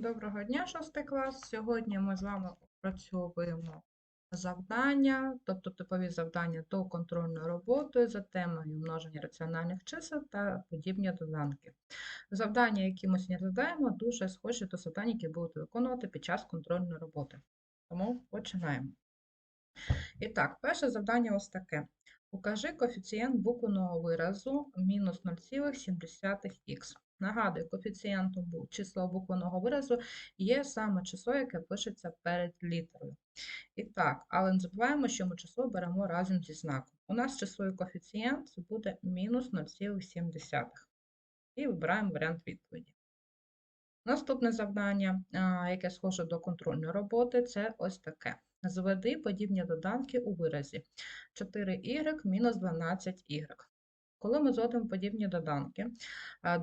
Доброго дня, шостий клас. Сьогодні ми з вами опрацьовуємо завдання, тобто типові завдання до контрольної роботи за темою множення раціональних чисел та подібні доданки. Завдання, які ми сьогодні розглядаємо, дуже схожі до завдань, які будете виконувати під час контрольної роботи. Тому починаємо. І так, перше завдання ось таке. Укажи коефіцієнт буквеного виразу мінус 0,7х. Нагадую, коефіцієнтом числа буквеного виразу є саме число, яке пишеться перед літерою. І так, але не забуваємо, що ми число беремо разом зі знаком. У нас число і коефіцієнт буде мінус 0,7. І вибираємо варіант відповіді. Наступне завдання, яке схоже до контрольної роботи, це ось таке. Зведи подібні доданки у виразі 4y мінус 12y. Коли ми зводимо подібні доданки,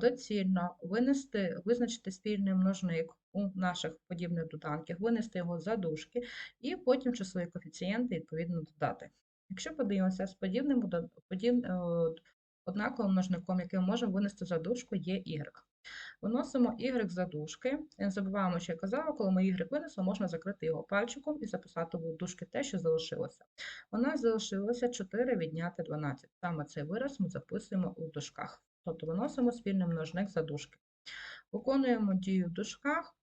доцільно винести, визначити спільний множник у наших подібних доданках, винести його за дужки і потім числові коефіцієнти відповідно додати. Якщо подивимося з подібним дод- подіб, е, однаковим множником, який ми можемо винести за дужку, є y. Виносимо y за дужки. І Не забуваємо, що я казала, коли ми y винесемо, можна закрити його пальчиком і записати в дужки те, що залишилося. У нас залишилося 4 відняти 12. Саме цей вираз ми записуємо у дужках. Тобто виносимо спільний множник за дужки. Виконуємо дію в дужках.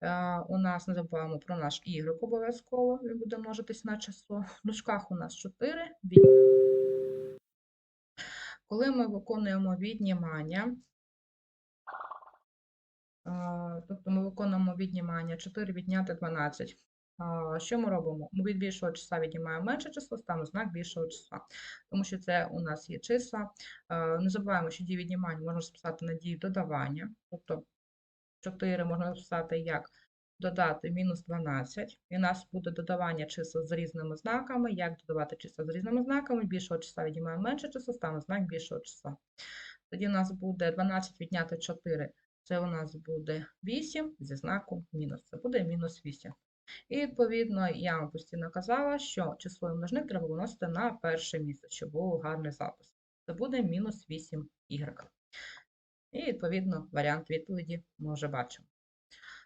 Е, У нас не забуваємо про наш y обов'язково, він буде множитись на число. В дужках у нас 4. від- Коли ми виконуємо віднімання, Тобто ми виконуємо віднімання 4 відняти 12. Що ми робимо? Ми від більшого числа віднімаємо менше число, ставимо знак більшого числа, тому що це у нас є числа. Не забуваємо, що дію віднімання можна розписати на дію додавання. Тобто 4 можна розписати як додати мінус 12. І у нас буде додавання чисел з різними знаками. Як додавати числа з різними знаками? Більшого числа віднімаємо менше число, ставимо знак більшого числа. Тоді у нас буде 12 відняти 4 це у нас буде 8 зі знаком мінус. Це буде мінус 8. І, відповідно, я вам постійно казала, що число і множник треба виносити на перше місце, щоб був гарний запис. Це буде мінус 8y. І, відповідно, варіант відповіді ми вже бачимо.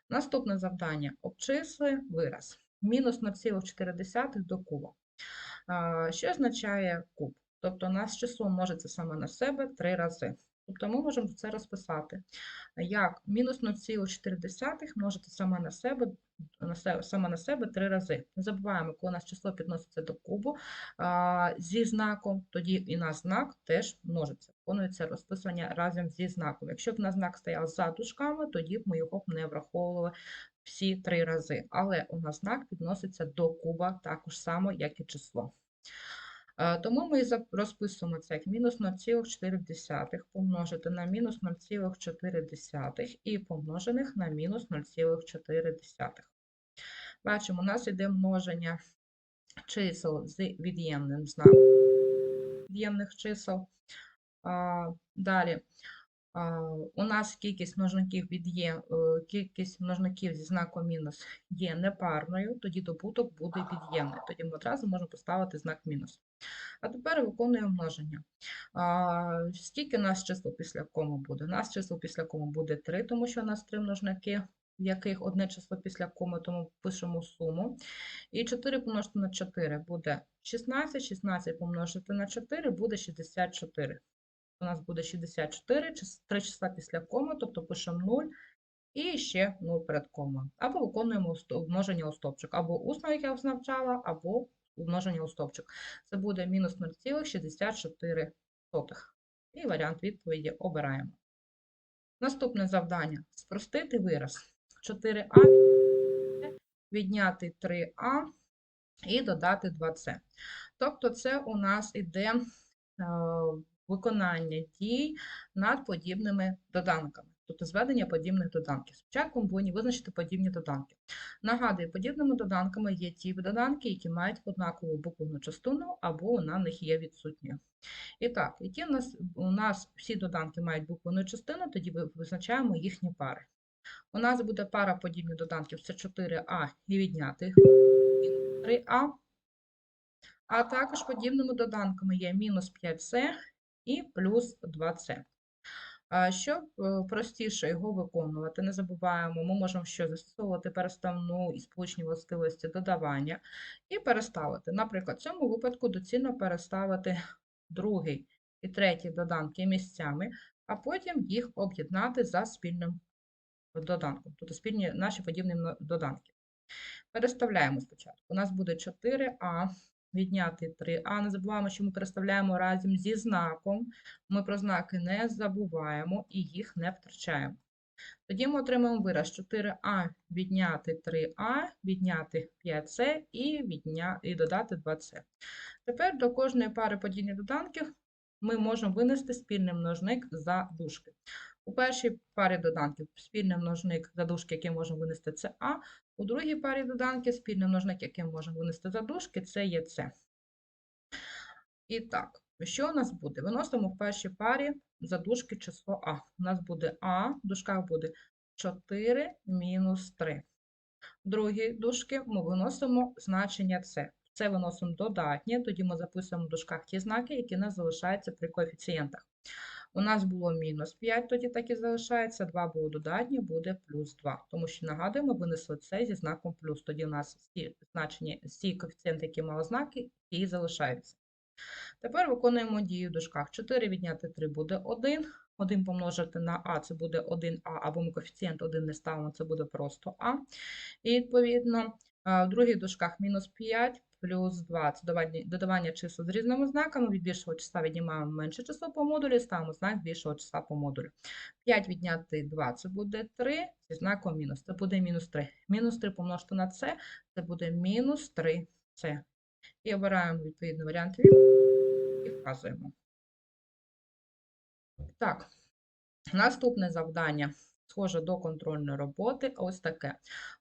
Наступне завдання. Обчисли вираз. Мінус 0,4 до куба. Що означає куб? Тобто у нас число множиться саме на себе три рази. Тобто ми можемо це розписати як мінус 0,4 множити саме на себе, на себе, саме на себе три рази. Не забуваємо, коли у нас число підноситься до кубу а, зі знаком, тоді і наш знак теж множиться. Виконується розписування разом зі знаком. Якщо б наш знак стояв за дужками, тоді б ми його б не враховували всі три рази. Але у нас знак підноситься до куба також само, як і число. Е, Тому ми розписуємо це як мінус 0,4 помножити на мінус 0,4 і помножених на мінус 0,4. Бачимо, у нас йде множення чисел з від'ємним знаком від'ємних чисел. Далі у нас кількість множників від'єм, е, кількість множників зі знаком мінус є непарною, тоді добуток буде від'ємний. Тоді ми одразу можемо поставити знак мінус. А тепер виконуємо множення. Скільки у нас число після коми буде? У нас число після коми буде 3, тому що у нас три множники, в яких одне число після коми, тому пишемо суму. І 4 помножити на 4 буде 16, 16 помножити на 4 буде 64. У нас буде 64, 3 числа після коми, тобто пишемо 0 і ще 0 перед комою. Або виконуємо сто- множення у стовпчик, або усно, як я вас або множення у стовпчик. Це буде мінус 0,64. І варіант відповіді обираємо. Наступне завдання спростити вираз. 4а відняти 3а і додати 2c. Тобто це у нас іде е, виконання дій над подібними доданками. Тобто зведення подібних доданків. Спочатку ми повинні визначити подібні доданки. Нагадую, подібними доданками є ті доданки, які мають однакову буквену частину, або вона в них є відсутньою. І так, які у нас, у нас всі доданки мають буквену частину, тоді визначаємо їхні пари. У нас буде пара подібних доданків це 4а і відняти 3а. А також подібними доданками є мінус 5c і плюс 2c. А Щоб е, простіше його виконувати, не забуваємо, ми можемо що застосовувати переставну і сполучні властивості додавання і переставити. Наприклад, в цьому випадку доцільно переставити другий і третій доданки місцями, а потім їх об'єднати за спільним доданком, тобто спільні наші подібні доданки. Переставляємо спочатку. У нас буде 4а, відняти 3а. Не забуваємо, що ми переставляємо разом зі знаком. Ми про знаки не забуваємо і їх не втрачаємо. Тоді ми отримаємо вираз 4а відняти 3а, відняти 5c і, відня... і додати 2c. Тепер до кожної пари подібних доданків ми можемо винести спільний множник за дужки. У першій парі доданків спільний множник за дужки, який можемо винести, це А. У другій парі доданків спільний множник, який можемо винести за дужки, це є С. І так, що у нас буде? Виносимо в першій парі за дужки число А. У нас буде А, в дужках буде 4 мінус 3. В другій дужки ми виносимо значення С. Це виносимо додатнє, тоді ми записуємо в дужках ті знаки, які у нас залишаються при коефіцієнтах. У нас було мінус 5, тоді так і залишається, 2 було додатнє, буде плюс 2. Тому що, нагадуємо, винесли це зі знаком плюс. Тоді у нас всі значення, всі коефіцієнти, які мали знаки, і залишаються. Тепер виконуємо дію в дужках. 4 відняти 3 буде 1. 1 помножити на А, це буде 1А, або ми коефіцієнт 1 не ставимо, це буде просто А. І відповідно в других дужках мінус 5 плюс 2. Це додавання, чисел з різними знаками. Від більшого числа віднімаємо менше число по модулі, ставимо знак більшого числа по модулю. 5 відняти 2 це буде 3, зі знаком мінус. Це буде мінус 3. Мінус 3 помножити на це, це буде мінус 3це. І обираємо відповідний варіант і вказуємо. Так, наступне завдання схоже до контрольної роботи. Ось таке.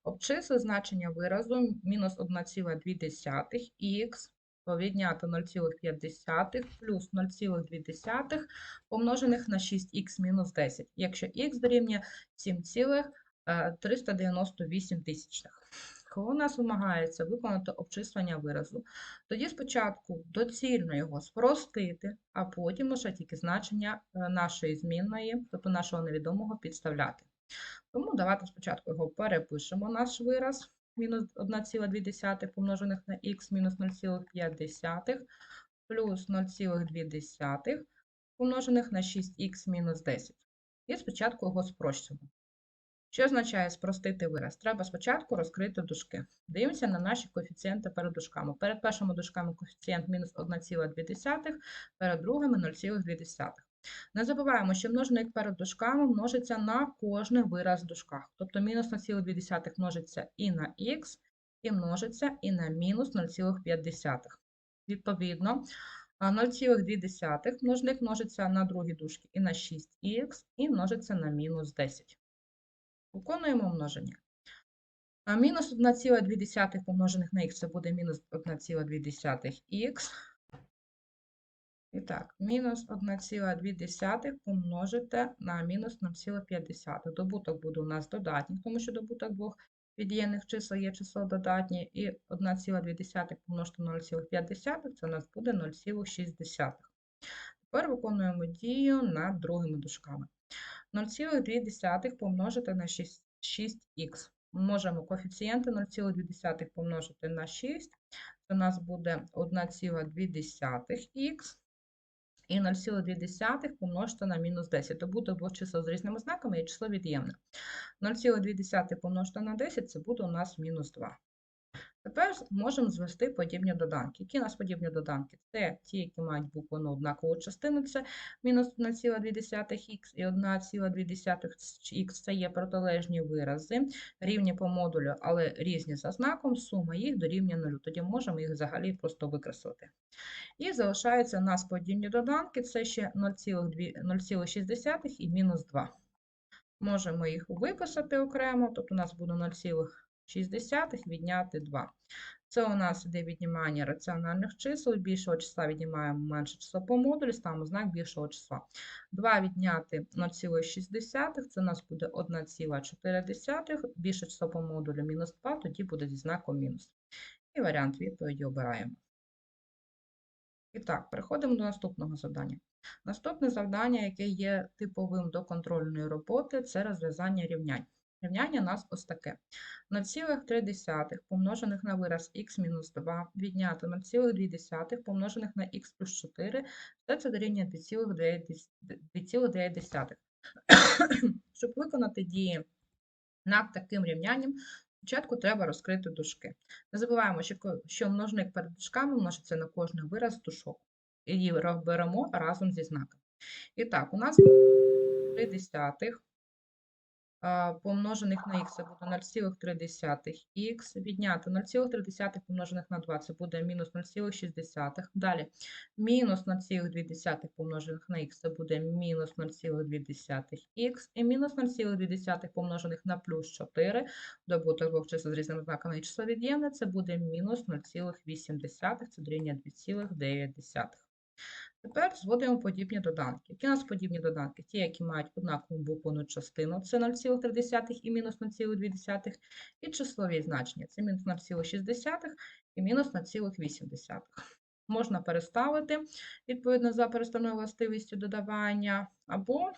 Обчисли значення виразу мінус 1,2х повідняти 0,5 плюс 0,2 помножених на 6х мінус 10, якщо х дорівнює 7,398 тисячних. У нас вимагається виконати обчислення виразу, тоді спочатку доцільно його спростити, а потім лише тільки значення е, нашої змінної, тобто нашого невідомого, підставляти. Тому давайте спочатку його перепишемо, наш вираз, мінус 1,2 помножених на х мінус 0,5 плюс 0,2 помножених на 6х мінус 10. І спочатку його спрощуємо. Що означає спростити вираз? Треба спочатку розкрити дужки. Дивимося на наші коефіцієнти перед дужками. Перед першими дужками коефіцієнт мінус 1,2, перед другими 0,2. Не забуваємо, що множник перед дужками множиться на кожний вираз в дужках. Тобто мінус 0,2 множиться і на х, і множиться і на мінус 0,5. Відповідно, 0,2 множник множиться на другі дужки і на 6х, і множиться на мінус 10. Виконуємо множення. А мінус 1,2 помножених на х це буде мінус 1,2х. І так, мінус 1,2 помножити на мінус 0,5. Добуток буде у нас додатній, тому що добуток двох від'ємних чисел є число додатнє, і 1,2 помножити на 0,5 це у нас буде 0,6. Тепер виконуємо дію над другими дужками. 0,2 помножити на 6, 6х. Можемо коефіцієнти 0,2 помножити на 6. Це у нас буде 1,2х. І 0,2 помножити на мінус 10. То буде двох чисел з різними знаками і число від'ємне. 0,2 помножити на 10 це буде у нас мінус 2. Тепер можемо звести подібні доданки. Які у нас подібні доданки? Це ті, які мають букву однакову частину, це мінус 1,2х і 1,2х це є протилежні вирази, рівні по модулю, але різні за знаком, сума їх дорівнює 0. Тоді можемо їх взагалі просто викреслити. І залишаються у нас подібні доданки, це ще 0,6 і мінус 2. Можемо їх виписати окремо, тобто у нас буде 0,6. 0,6 відняти 2. Це у нас іде віднімання раціональних чисел, більшого числа віднімаємо менше число по модулі, ставимо знак більшого числа. 2 відняти 0,6, це у нас буде 1,4, більше число по модулю мінус 2, тоді буде зі знаком мінус. І варіант відповіді обираємо. І так, переходимо до наступного завдання. Наступне завдання, яке є типовим до контрольної роботи, це розв'язання рівнянь. Рівняння у нас ось таке. 0,3 помножених на вираз х-2 відняти 0,2 помножених на х плюс 4, все це дорівнює 2,9. Щоб виконати дії над таким рівнянням, спочатку треба розкрити дужки. Не забуваємо, що множник перед дужками множиться на кожний вираз дужок. І беремо разом зі знаком. І так, у нас 3 десятих а, помножених на х. Це буде 0,3 х, відняти 0,3 помножених на 2 це буде мінус 0,6. Далі. Мінус 0,2 помножених на х. Це буде мінус 0,2 х, і мінус 0,2 помножених на плюс 4, добуток двох чисел з різними знаками і число від'ємне, це буде мінус 0,8, це дорівнює 2,9. Тепер зводимо подібні доданки. Які у нас подібні доданки? Ті, які мають однакову буквену частину, це 0,3 і мінус 0,2, і числові значення, це мінус 0,6 і мінус 0,8. Можна переставити, відповідно, за переставною властивістю додавання, або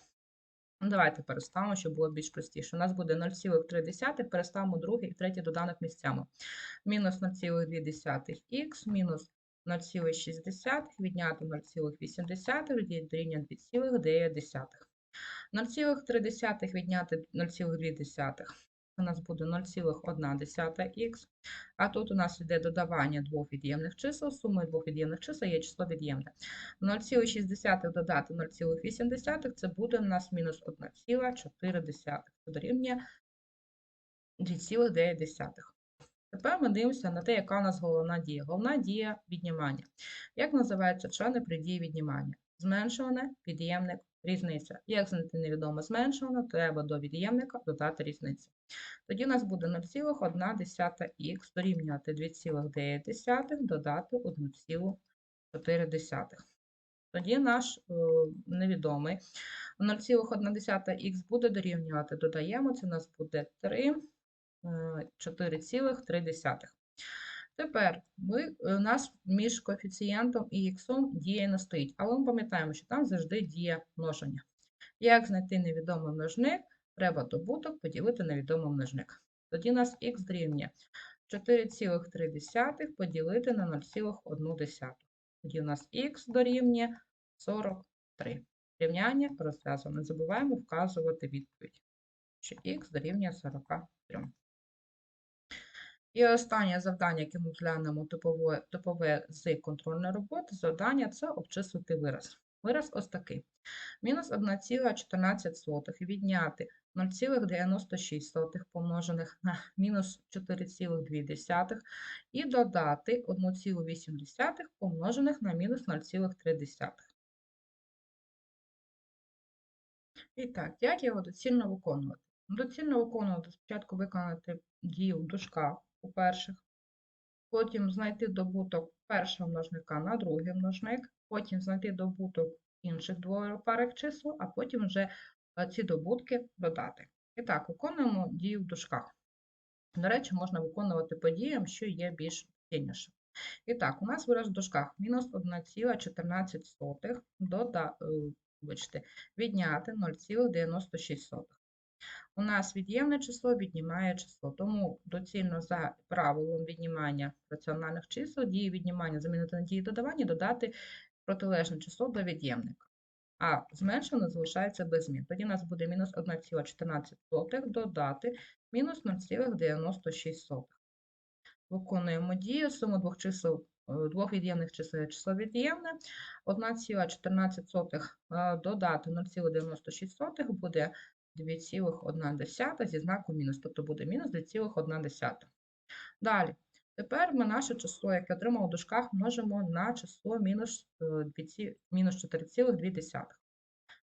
ну, давайте переставимо, щоб було більш простіше. У нас буде 0,3, переставимо другий і третій доданок місцями. Мінус 0,2х, мінус 0,6 відняти 0,8 дорівнює 2,9. 0,3 відняти 0,2 у нас буде 0,1х, а тут у нас йде додавання двох від'ємних чисел, сумою двох від'ємних чисел є число від'ємне. 0,6 додати 0,8 це буде у нас мінус 1,4, це дорівнює 2,9. Тепер ми дивимося на те, яка у нас головна дія. Головна дія віднімання. Як називаються члени при дії віднімання? Зменшуване, від'ємник, різниця. Як знайти невідоме зменшуване, треба до від'ємника додати різницю. Тоді у нас буде 0,1х дорівнювати 2,9 додати 1,4. Тоді наш е, невідомий 0,1х буде дорівнювати, додаємо, це у нас буде 3. 4,3. Тепер ми, у нас між коефіцієнтом і х дія не стоїть, але ми пам'ятаємо, що там завжди діє множення. Як знайти невідомий множник, треба добуток поділити на відомий множник. Тоді у нас х дорівнює 4,3 поділити на 0,1. Тоді у нас х дорівнює 43. Рівняння розв'язано. Не забуваємо вказувати відповідь, що х дорівнює 43. І останнє завдання, яке ми глянемо типове, типове з контрольної роботи, завдання це обчислити вираз. Вираз ось такий. Мінус 1,14 відняти 0,96 помножених на мінус 4,2 і додати 1,8 помножених на мінус 0,3. І так, як його доцільно виконувати? Доцільно виконувати спочатку виконати дію в дужках у перших, потім знайти добуток першого множника на другий множник, потім знайти добуток інших двох парих чисел, а потім вже е, ці добутки додати. І так, виконуємо дію в дужках. До речі, можна виконувати по діям, що є більш цінніше. І так, у нас вираз в дужках мінус 1,14 дода, е, вибачте, відняти 0,96. У нас від'ємне число віднімає число, тому доцільно за правилом віднімання раціональних чисел дії віднімання замінити на дії додавання, додати протилежне число до від'ємника. А зменшено залишається без змін. Тоді у нас буде мінус 1,14 додати мінус 0,96. Виконуємо дію, суму двох чисел, е, двох від'ємних чисел є число від'ємне. 1,14 е, додати 0,96 буде 2,1 зі знаком мінус, тобто буде мінус 2,1. Далі, тепер ми наше число, яке отримали в дужках, множимо на число мінус, е, 2 мінус 4,2.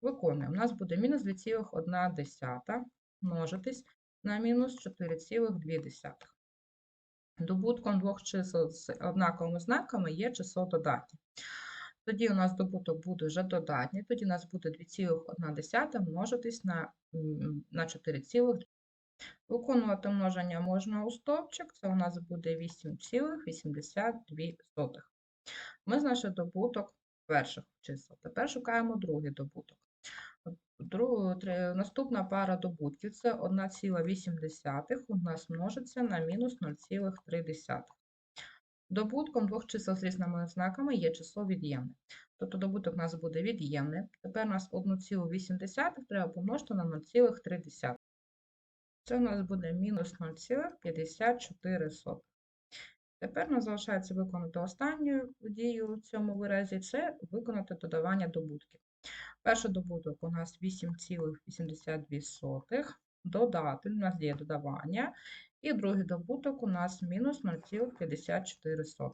Виконуємо. У нас буде мінус 2,1 множитись на мінус 4,2. Добутком двох чисел з однаковими знаками є число додатнє. Тоді у нас добуток буде вже додатній, тоді у нас буде 2,1 множитись на, на 4,2. Виконувати множення можна у стовпчик, це у нас буде 8,82. Ми знайшли добуток перших чисел. Тепер шукаємо другий добуток. Дру- тре- Наступна пара добутків це 1,8 у нас множиться на мінус 0,3. Добутком двох чисел з різними знаками є число від'ємне. Тобто добуток у нас буде від'ємне. Тепер у нас 1,8 треба помножити на 0,3. Це у нас буде мінус 0,54. Тепер нам залишається виконати останню дію в цьому виразі це виконати додавання добутків. Перший добуток у нас 8,82. Додати, у нас є додавання. І другий добуток у нас мінус 0,54.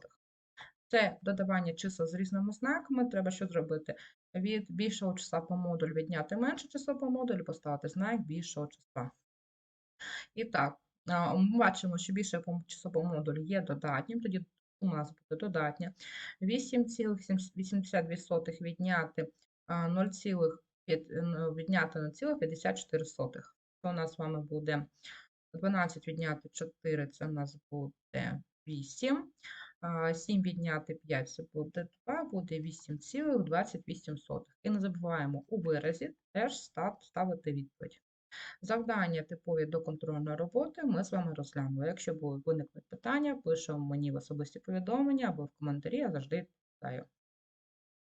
Це додавання чисел з різними знаками. Треба що зробити? Від більшого числа по модулю відняти менше число по модулю, поставити знак більшого числа. І так, ми бачимо, що більше число по модулю є додатнім, тоді у нас буде додатня. 8,82 відняти а, 0,5, н- відняти 0,54. Це у нас з вами буде 12 відняти 4, це у нас буде 8. 7 відняти 5, це буде 2, буде 8,28. І не забуваємо у виразі теж ставити відповідь. Завдання типові до контрольної роботи ми з вами розглянули. Якщо виникнуть питання, пишемо мені в особисті повідомлення або в коментарі, я завжди відповідаю.